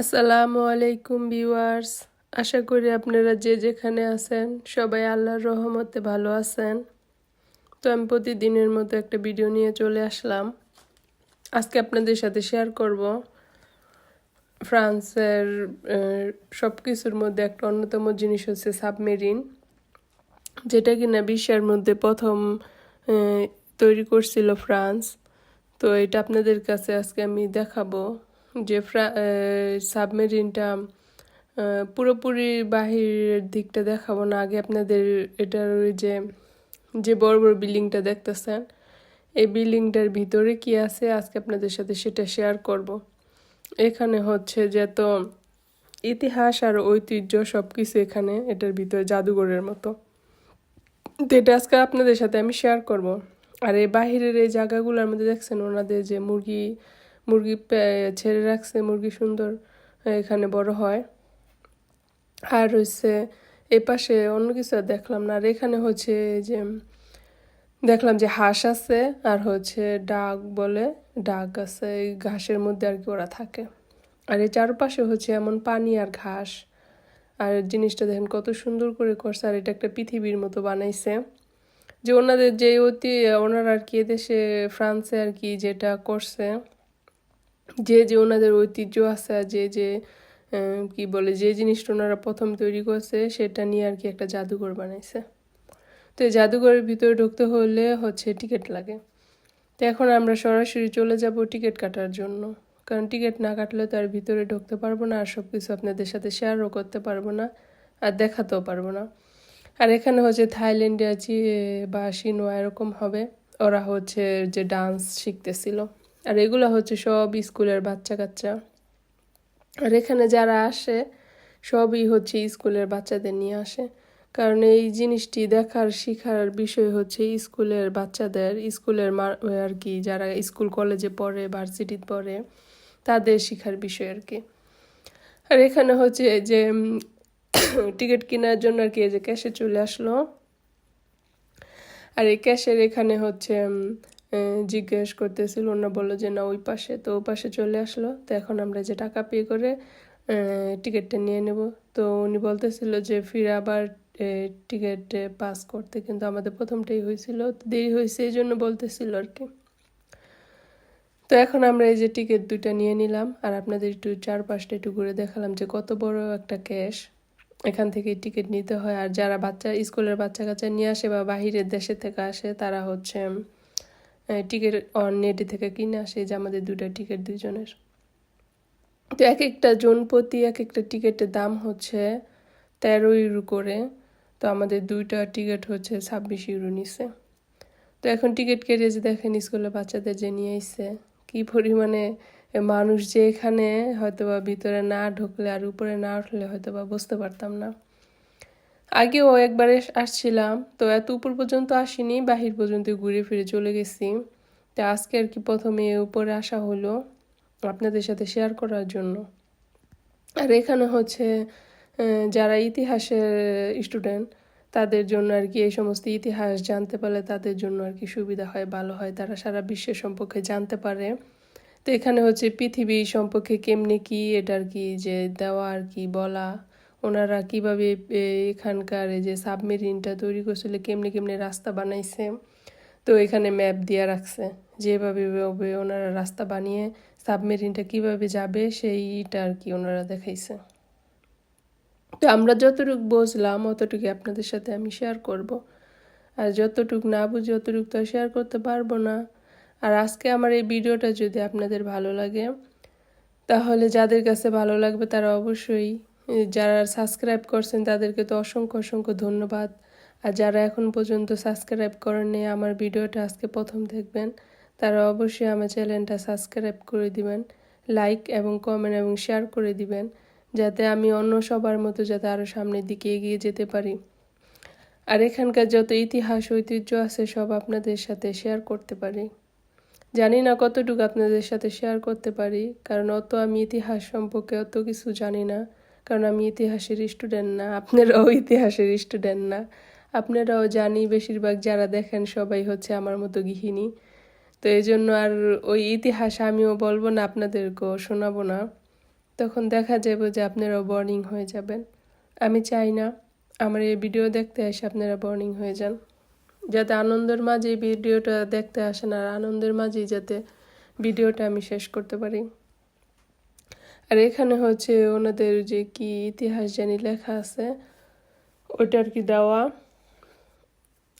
আসসালামু আলাইকুম ভিউয়ার্স। আশা করি আপনারা যে যেখানে আছেন সবাই আল্লাহর রহমতে ভালো আছেন। তো আমি প্রতিদিনের মতো একটা ভিডিও নিয়ে চলে আসলাম। আজকে আপনাদের সাথে শেয়ার করব। ফ্রান্সের সব কিছুর মধ্যে একটা অন্যতম জিনিস হচ্ছে সাবমেরিন যেটা কিনা বিশ্বের মধ্যে প্রথম তৈরি করছিল ফ্রান্স। তো এটা আপনাদের কাছে আজকে আমি দেখাবো। যে সাবমেরিনটা পুরোপুরি বাহিরের দিকটা দেখাবো না। আগে আপনাদের এটার ওই যে যে বড় বড় বিল্ডিংটা দেখতেছেন, এই বিল্ডিংটার ভিতরে কি আছে, আজকে আপনাদের সাথে সেটা শেয়ার করব। এখানে হচ্ছে যে তো, ইতিহাস আর ঐতিহ্য সব কিছু এখানে, এটার ভিতরে জাদুঘরের মতো। তো এটা আজকে আপনাদের সাথে আমি শেয়ার করব। আর এই বাহিরের এই জায়গাগুলোর মধ্যে দেখছেন, ওনাদের যে মুরগি মুরগি ছেড়ে রাখছে মুরগি সুন্দর এখানে বড় হয়। আর হচ্ছে এ পাশে অন্য কিছু দেখলাম না। আর এখানে হচ্ছে যে, দেখলাম যে হাঁস আছে আর হচ্ছে ডাক বলে, ডাক আছে, এই ঘাসের মধ্যে আর কি ওরা থাকে। আর এই চারপাশে হচ্ছে এমন পানি আর ঘাস। আর জিনিসটা দেখেন কত সুন্দর করে করছে। আর এটা একটা পৃথিবীর মতো বানাইছে। যে ওনাদের যে অতি, ওনারা আর কি এদেশে, ফ্রান্সে আর কি যেটা করছে যে যে ওনাদের ঐতিহ্য আছে যে যে কি বলে, যে জিনিসটা ওনারা প্রথম তৈরি করছে সেটা নিয়ে আর কি একটা জাদুঘর বানাইছে। তো এই জাদুঘরের ভিতরে ঢুকতে হলে হচ্ছে টিকিট লাগে। তো এখন আমরা সরাসরি চলে যাব টিকিট কাটার জন্য। কারণ টিকিট না কাটলে তো আর ভিতরে ঢুকতে পারব না, আর সব কিছু আপনাদের সাথে শেয়ারও করতে পারব না, আর দেখাতেও পারব না। আর এখানে হচ্ছে থাইল্যান্ডে আছি বা সিনোয়া এরকম হবে। ওরা হচ্ছে যে ডান্স শিখতেছিল। আর এগুলো হচ্ছে সব স্কুলের বাচ্চা কাচ্চা আর এখানে যারা আসে, সবই হচ্ছে স্কুলের বাচ্চাদের নিয়ে আসে। কারণ এই জিনিসটি দেখার, শেখার বিষয় হচ্ছে স্কুলের বাচ্চাদের, স্কুলের আর কি, যারা স্কুল কলেজে পড়ে, ভার্সিটিতে পড়ে, তাদের শেখার বিষয় আর কি। আর এখানে হচ্ছে যে টিকিট কেনার জন্য আর কি যে ক্যাশে চলে আসলো। আর এই ক্যাশের এখানে হচ্ছে জিজ্ঞেস করতেছিল ওনা বলল যে, না, ওই পাশে। তো ওই পাশে চলে আসলো। তো এখন আমরা যে টাকা পে করে টিকিটটা নিয়ে নেব। তো উনি বলতেছিল যে, ফিরে আবার টিকিট পাস করতে। কিন্তু আমাদের প্রথমটাই হয়েছিল। দেরি হয়েছে, এই জন্য বলতেছিল আর কি। তো এখন আমরা এই যে টিকিট দুইটা নিয়ে নিলাম। আর আপনাদের একটু চারপাশটা একটু ঘুরে দেখালাম যে, কত বড় একটা ক্যাশ এখান থেকে টিকিট নিতে হয়। আর যারা বাচ্চা, স্কুলের বাচ্চা কাচ্চা নিয়ে আসে বা বাহিরের দেশে থেকে আসে, তারা হচ্ছে টিকিট নেটে থেকে কিনে আসে যে আমাদের দুটা টিকিট দুজনের। তো এক একটা জন প্রতি এক একটা টিকিটের দাম হচ্ছে তেরো ইউরো করে। তো আমাদের দুইটা টিকিট হচ্ছে ছাব্বিশ ইউরো নিছে তো এখন টিকিট কেটে যে দেখেন স্কুলের বাচ্চাদের যে নিয়ে এসছে কি পরিমাণে মানুষ যে এখানে হয়তো বা ভিতরে না ঢুকলে আর উপরে না উঠলে হয়তো বা বুঝতে পারতাম না। আগেও একবারে আসছিলাম, তো এত উপর পর্যন্ত আসিনি, বাহির পর্যন্ত ঘুরে ফিরে চলে গেছি। তো আজকে আর কি প্রথমে উপরে আসা হলো আপনাদের সাথে শেয়ার করার জন্য। আর এখানে হচ্ছে যারা ইতিহাসের স্টুডেন্ট তাদের জন্য আর কি এই সমস্ত ইতিহাস জানতে পারলে তাদের জন্য আর কি সুবিধা হয়, ভালো হয়, তারা সারা বিশ্বের সম্পর্কে জানতে পারে। তো এখানে হচ্ছে পৃথিবী সম্পর্কে কেমনে কি, এটা আর কি যে দেওয়া আর কি বলা। ওনারা কীভাবে এখানকার এই যে সাবমেরিনটা তৈরি করছিল, কেমনে কেমনে রাস্তা বানাইছে, তো এখানে ম্যাপ দিয়ে রাখছে, যেভাবে ওনারা রাস্তা বানিয়ে সাবমেরিনটা কীভাবে যাবে, সেইটা আর কি ওনারা দেখাইছে। তো আমরা যতটুকু বুঝলাম অতটুকু আপনাদের সাথে আমি শেয়ার করব। আর যতটুকু না বুঝি, অতটুকু তো শেয়ার করতে পারব না। আর আজকে আমার এই ভিডিওটা যদি আপনাদের ভালো লাগে, তাহলে যাদের কাছে ভালো লাগবে তারা অবশ্যই যারা সাবস্ক্রাইব করছেন তাদেরকে তো অসংখ্য অসংখ্য ধন্যবাদ। আর যারা এখন পর্যন্ত সাবস্ক্রাইব করেননি, আমার ভিডিওটা আজকে প্রথম দেখবেন। তারা অবশ্যই আমার চ্যানেলটা সাবস্ক্রাইব করে দিবেন লাইক এবং কমেন্ট এবং শেয়ার করে দিবেন, যাতে আমি অন্য সবার মতো যাতে আরও সামনের দিকে এগিয়ে যেতে পারি। আর এখানকার যত ইতিহাস, ঐতিহ্য আছে, সব আপনাদের সাথে শেয়ার করতে পারি। জানি না কতটুকু আপনাদের সাথে শেয়ার করতে পারি, কারণ অত আমি ইতিহাস সম্পর্কে অত কিছু জানি না। কারণ আমি ইতিহাসের স্টুডেন্ট না, আপনারাও ইতিহাসের স্টুডেন্ট না। আপনারাও জানি বেশিরভাগ যারা দেখেন সবাই হচ্ছে আমার মতো গৃহিণী। তো এই জন্য আর ওই ইতিহাস আমিও বলব না, আপনাদেরকেও শোনাবো না। তখন দেখা যাবে যে আপনারাও বর্নিং হয়ে যাবেন। আমি চাই না, আমার এই ভিডিও দেখতে এসে আপনারা বর্নিং হয়ে যান। যাতে আনন্দের মাঝে ভিডিওটা দেখতে আসেন আর আনন্দের মাঝেই যাতে ভিডিওটা আমি শেষ করতে পারি। আর এখানে হচ্ছে ওনাদের যে কি ইতিহাস জানি লেখা আছে, ওইটা কি দেওয়া।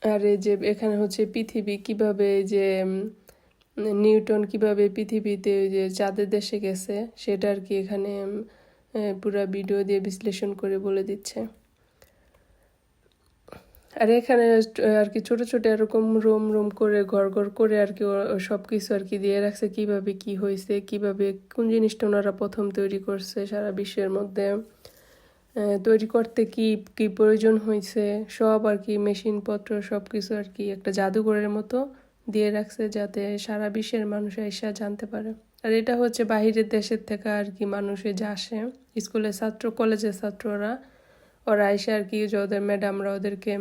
আর এই যে এখানে হচ্ছে পৃথিবী কীভাবে যে নিউটন কীভাবে পৃথিবীতে যে চাঁদের দেশে গেছে, সেটা আর কি এখানে পুরা ভিডিও দিয়ে বিশ্লেষণ করে বলে দিচ্ছে। আর এখানে আর কি ছোট ছোট এরকম রুম রুম করে, ঘর ঘর করে আর কি সব কিছু আর কি দিয়ে রাখছে, কীভাবে কি হয়েছে কীভাবে কোন জিনিসটা ওনারা প্রথম তৈরি করছে সারা বিশ্বের মধ্যে তৈরি করতে কি কি প্রয়োজন হয়েছে সব আর কি মেশিনপত্র সব কিছু আর কি একটা জাদুঘরের মতো দিয়ে রাখছে যাতে সারা বিশ্বের মানুষ এসে জানতে পারে। আর এটা হচ্ছে বাহিরের দেশের থেকে আর কি মানুষে যে আসে, স্কুলের ছাত্র, কলেজের ছাত্ররা। ওরা এসে আর কি যে ওদের ম্যাডামরা ওদেরকে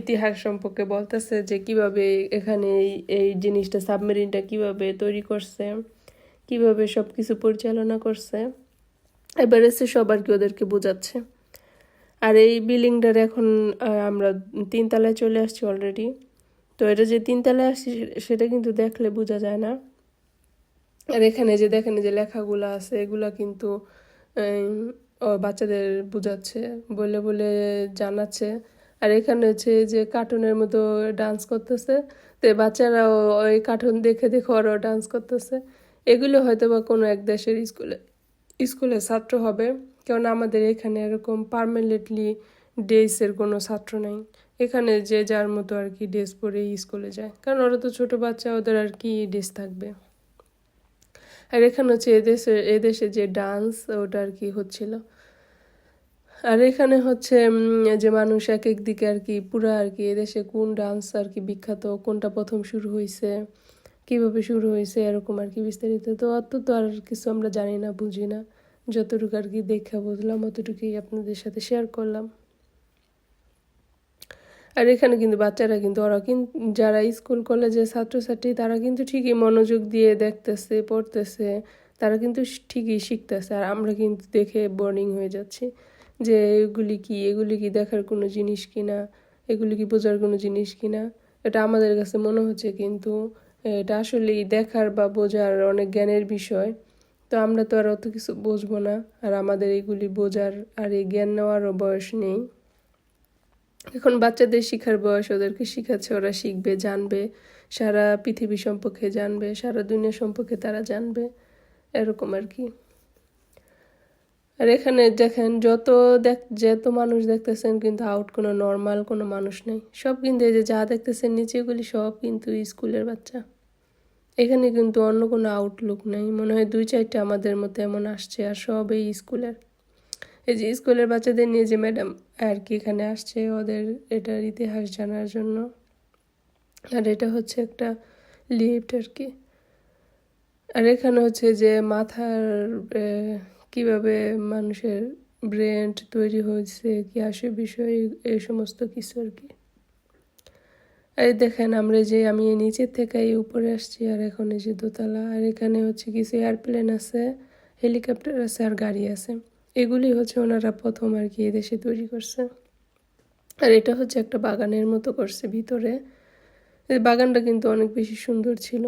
ইতিহাস সম্পর্কে বলতেছে যে কীভাবে এখানে এই এই জিনিসটা সাবমেরিনটা কীভাবে তৈরি করছে, কীভাবে সব কিছু পরিচালনা করছে। এবার এসে সব আর কি ওদেরকে বোঝাচ্ছে। আর এই বিল্ডিংটার এখন আমরা তিনতলায় চলে আসছি অলরেডি তো এটা যে তিনতলায় আসছি, সেটা কিন্তু দেখলে বোঝা যায় না। আর এখানে যে দেখেন যে লেখাগুলো আছে, এগুলা কিন্তু বাচ্চাদের বোঝাচ্ছে, বলে বলে জানাচ্ছে। আর এখানে হচ্ছে যে কার্টুনের মতো ডান্স করতেছে, তো বাচ্চারাও ওই কার্টুন দেখে দেখে ওরাও ডান্স করতেছে। এগুলো হয়তো বা কোনো এক দেশের স্কুলে স্কুলে ছাত্র হবে কারণ আমাদের এখানে এরকম পার্মানেন্টলি ড্রেসের কোনো ছাত্র নেই। এখানে যে যার মতো আর কি ড্রেস পরেই স্কুলে যায়। কারণ ওরা তো ছোটো বাচ্চা, ওদের আর কি ড্রেস থাকবে। আর এখানে হচ্ছে এদেশে এদেশে যে ডান্স ওটা আর কি হচ্ছিল। আর এখানে হচ্ছে যে মানুষ এক এক দিকে আর কি পুরা আর কি এদেশে কোন ডান্স আর কি বিখ্যাত, কোনটা প্রথম শুরু হয়েছে কীভাবে শুরু হয়েছে এরকম আর কি বিস্তারিত। তো অত তো আর কিছু আমরা জানি না, বুঝি না। যতটুকু আর কি দেখা বুঝলাম, অতটুকুই আপনাদের সাথে শেয়ার করলাম। আর এখানে কিন্তু বাচ্চারা কিন্তু, ওরা কিন্তু যারা স্কুল, কলেজের ছাত্রছাত্রী, তারা কিন্তু ঠিকই মনোযোগ দিয়ে দেখতেছে, পড়তেছে, তারা কিন্তু ঠিকই শিখতেছে। আর আমরা কিন্তু দেখে বোর্ডিং হয়ে যাচ্ছি যে এগুলি কি এগুলি কি দেখার কোনো জিনিস কিনা, এগুলি কি বোঝার কোনো জিনিস কিনা। এটা আমাদের কাছে মনে হচ্ছে কিন্তু এটা আসলেই দেখার বা বোঝার অনেক জ্ঞানের বিষয়। তো আমরা তো আর অত কিছু বুঝব না, আর আমাদের এগুলি বোঝার আর এই জ্ঞান নেওয়ারও বয়স নেই। এখন বাচ্চাদের শিখার বয়স, ওদেরকে শিখাচ্ছে, ওরা শিখবে, জানবে। সারা পৃথিবী সম্পর্কে জানবে, সারা দুনিয়া সম্পর্কে তারা জানবে। এরকম আর কি। আর এখানে দেখেন, যত দেখ, যত মানুষ দেখতেছেন কিন্তু আউট কোনো নর্মাল কোনো মানুষ নেই। সব কিন্তু এই যে যা দেখতেছেন নিচেগুলি সব কিন্তু স্কুলের বাচ্চা। এখানে কিন্তু অন্য কোনো আউটলুক নেই। মনে হয় দুই চারটা আমাদের মতো এমন আসছে আর সব এই স্কুলের। এই যে স্কুলের বাচ্চাদের নিয়ে যে ম্যাডাম আর কি এখানে আসছে ওদের এটার ইতিহাস জানার জন্য। আর এটা হচ্ছে একটা লিফট আর কি। আর এখানে হচ্ছে যে মাথার কীভাবে মানুষের ব্রেন তৈরি হয়েছে, কি আসে বিষয় এই সমস্ত কিছু আর কি। এই দেখেন আমরা যে আমি নিচের থেকে এই উপরে আসছি আর এখন এই যে দোতলা, আর এখানে হচ্ছে কিছু এয়ারপ্লেন আছে হেলিকপ্টার আছে আর গাড়ি আছে। এগুলি হচ্ছে ওনারা প্রথম আর কি এদেশে তৈরি করছে। আর এটা হচ্ছে একটা বাগানের মতো করছে ভিতরে। বাগানটা কিন্তু অনেক বেশি সুন্দর ছিল।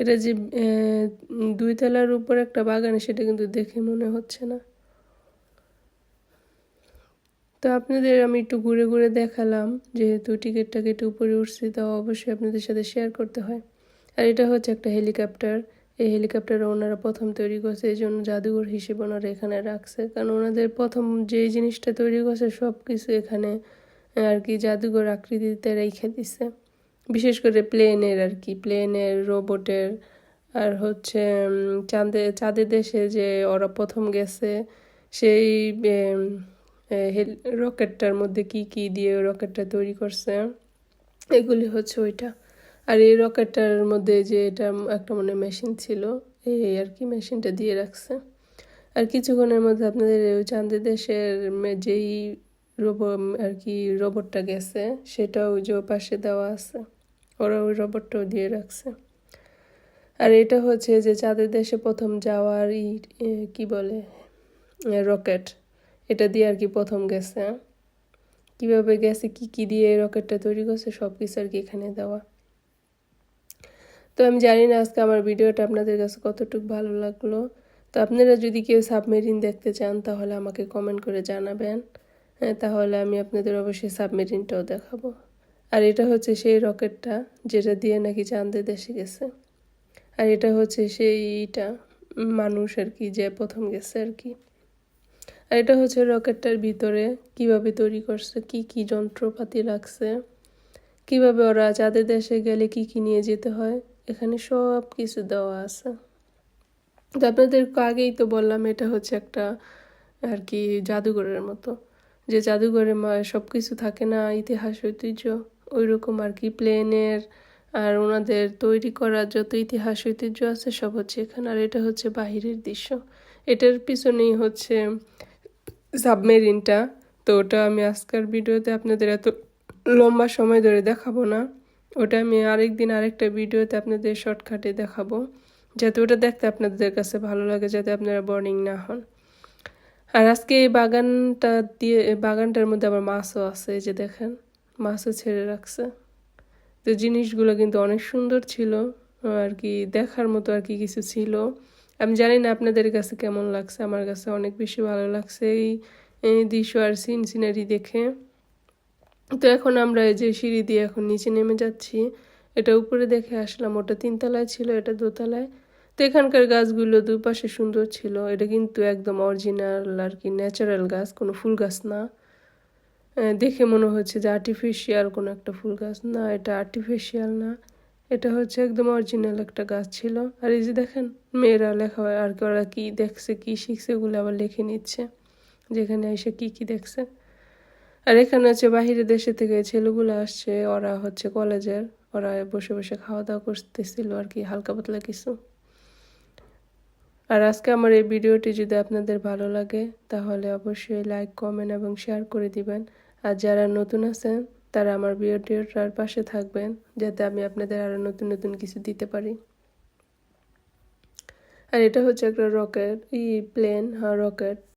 এটা যে দুই তলার উপর একটা বাগান, সেটা কিন্তু দেখে মনে হচ্ছে না। তো আপনাদের আমি একটু ঘুরে ঘুরে দেখালাম, যেহেতু টিকিটটা কেটে উপরে উঠছি, তাও অবশ্যই আপনাদের সাথে শেয়ার করতে হয়। আর এটা হচ্ছে একটা হেলিকপ্টার এই হেলিকপ্টার ওনারা প্রথম তৈরি করছে, এই জন্য জাদুঘর হিসেবে ওনারা এখানে রাখছে। কারণ ওনাদের প্রথম যে জিনিসটা তৈরি করছে সব কিছু এখানে আর কি জাদুঘর আকৃতিতে রেখে দিছে। বিশেষ করে প্লেনের আর কি, প্লেনের রোবটের, আর হচ্ছে চাঁদে, চাঁদের দেশে যে ওরা প্রথম গেছে, সেই রকেটটার মধ্যে কি কি দিয়ে রকেটটা তৈরি করছে, এগুলি হচ্ছে ওইটা। আর এই রকেটটার মধ্যে যে এটা একটা মনে মেশিন ছিল, এই আর কি মেশিনটা দিয়ে রাখছে। আর কিছুক্ষণের মধ্যে আপনাদের ওই চাঁদের দেশের যেই রোবো, আর কি রোবটটা গেছে, সেটাও যে পাশে দেওয়া আছে। ওরা ওই রোবটটাও দিয়ে রাখছে। আর এটা হচ্ছে যে চাঁদের দেশে প্রথম যাওয়ার ই কি বলে রকেট। এটা দিয়ে আর কি প্রথম গেছে। কীভাবে গেছে, কি কি দিয়ে রকেটটা তৈরি করছে সব কিছু আর কি এখানে দেওয়া। তো আমি জানি না আজকে আমার ভিডিওটা আপনাদের কাছে কতটুকু ভালো লাগল। তো আপনারা যদি কেউ সাবমেরিন দেখতে চান, তাহলে আমাকে কমেন্ট করে জানাবেন। হ্যাঁ তাহলে আমি আপনাদের অবশ্যই সাবমেরিনটাও দেখাবো। আর এটা হচ্ছে সেই রকেটটা, যেটা দিয়ে নাকি চাঁদে দেশে গেছে। আর এটা হচ্ছে সেইটা মানুষ আর কি, যে প্রথম গেছে আর কি। আর এটা হচ্ছে রকেটটার ভিতরে কীভাবে তৈরি করছে, কি কি যন্ত্রপাতি লাগছে, কীভাবে ওরা চাঁদের দেশে গেলে কি কি নিয়ে যেতে হয় এখানে সব কিছু দেওয়া আছে। তো আপনাদের আগেই তো বললাম, এটা হচ্ছে একটা আর কি জাদুঘরের মতো। যে জাদুঘরে সব কিছু থাকে না, ইতিহাস, ঐতিহ্য ওই রকম আর কি প্লেনের আর ওনাদের তৈরি করার যত ইতিহাস, ঐতিহ্য আছে সব হচ্ছে এখানে। আর এটা হচ্ছে বাহিরের দৃশ্য। এটার পিছনেই হচ্ছে সাবমেরিনটা। তো ওটা আমি আজকের ভিডিওতে আপনাদের এত লম্বা সময় ধরে দেখাবো না। ওটা আমি আরেক দিন আরেকটা ভিডিওতে আপনাদের শর্টকাটে দেখাবো, যাতে ওটা দেখতে আপনাদের কাছে ভালো লাগে, যাতে আপনারা বর্নিং না হন। আর আজকে এই বাগানটা দিয়ে বাগানটার মধ্যে আবার মাছও আছে, এই যে দেখেন, মাছও ছেড়ে রাখছে। তো জিনিসগুলো কিন্তু অনেক সুন্দর ছিল, আর কি দেখার মতো আর কি কিছু ছিল। আমি জানি না আপনাদের কাছে কেমন লাগছে, আমার কাছে অনেক বেশি ভালো লাগছে এই দৃশ্য আর সিন, সিনারি দেখে। তো এখন আমরা এই যে সিঁড়ি দিয়ে এখন নিচে নেমে যাচ্ছি। এটা উপরে দেখে আসলাম ওটা তিনতলায় ছিল, এটা দোতলায়। তো এখানকার গাছগুলো দুপাশে সুন্দর ছিল। এটা কিন্তু একদম অরিজিনাল আর কি ন্যাচারাল গাছ, কোনো ফুল গাছ না। দেখে মনে হচ্ছে যে আর্টিফিশিয়াল কোনো একটা ফুল গাছ। না, এটা আর্টিফিশিয়াল না। এটা হচ্ছে একদম অরিজিনাল একটা গাছ ছিল। আর এই যে দেখেন, মেয়েরা লেখা হয় আর কি, ওরা কী দেখছে, কী শিখছে ওগুলো আবার লিখে নিচ্ছে। যেখানে এসে কি কি দেখছে। আর এখানে হচ্ছে বাহিরের দেশে থেকে ছেলেগুলো আসছে, ওরা হচ্ছে কলেজের, ওরা বসে বসে খাওয়া দাওয়া করতেছিল আর কি, হালকা পাতলা কিছু। আর আজকে আমার এই ভিডিওটি যদি আপনাদের ভালো লাগে, তাহলে অবশ্যই লাইক কমেন্ট এবং শেয়ার করে দিবেন। আর যারা নতুন আছেন, তারা আমার ভিডিওটার পাশে থাকবেন, যাতে আমি আপনাদের আরও নতুন নতুন কিছু দিতে পারি। আর এটা হচ্ছে একটা রকেট ই প্লেন হ্যাঁ রকেট